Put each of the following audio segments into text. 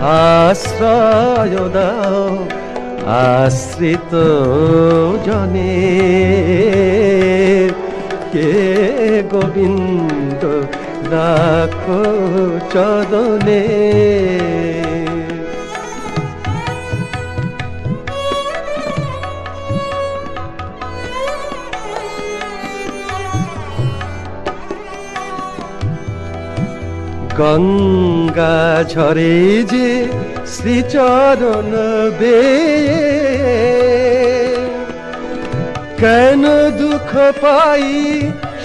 আশ্রয় দাও আশ্রিত জনে। কে গোবিন্দ রাখো চদনে গঙ্গা ঝরে যে শ্রীচরণ বে কেন দুঃখ পাই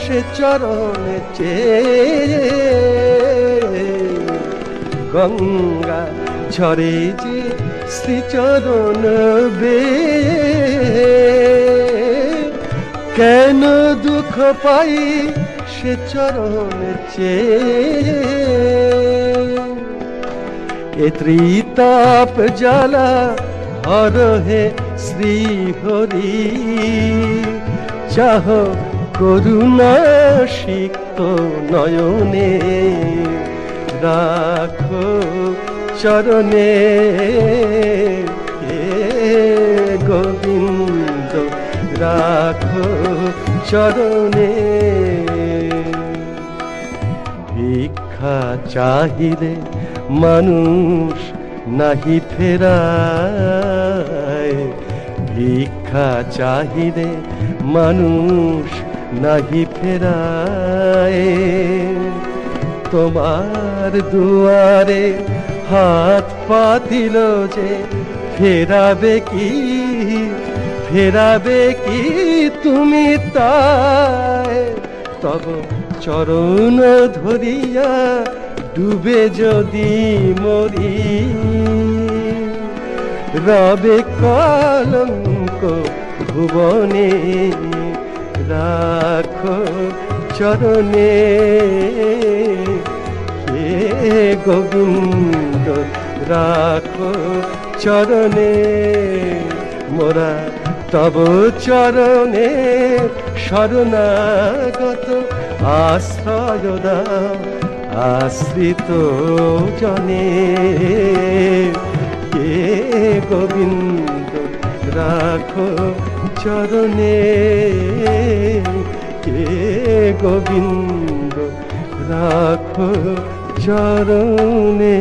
সে চরণ চেয়ে? গঙ্গা ঝরে যে শ্রীচরণ বে কেন দুঃখ পাই সে চরণ চেয়ে? এ ত্রিতাপ জ্বালা হে শ্রী হরি চাহ করুণা সিক্ত নয়নে, রাখো চরণে। গোবিন্দ, রাখো চরণে। চাহিলে মানুষ নাহি ফেরায়। ভিক্ষা চাহিলে মানুষ নাহি ফেরায়। তোমার দুয়ারে হাত পাতিল যে ফেরাবে কি? ফেরাবে কি তুমি তাই তব চরণ ধরিয়া ডুবে যদি মরি। রবে কলঙ্ক ভুবনে রাখো চরণে। হে গোবিন্দ, রাখো চরণে। মোরা তব চরণে শরণাগত আশ্রয় দাও, আশ্রিত জনে। কে গোবিন্দ, রাখো চরণে। কে গোবিন্দ, রাখো চরণে।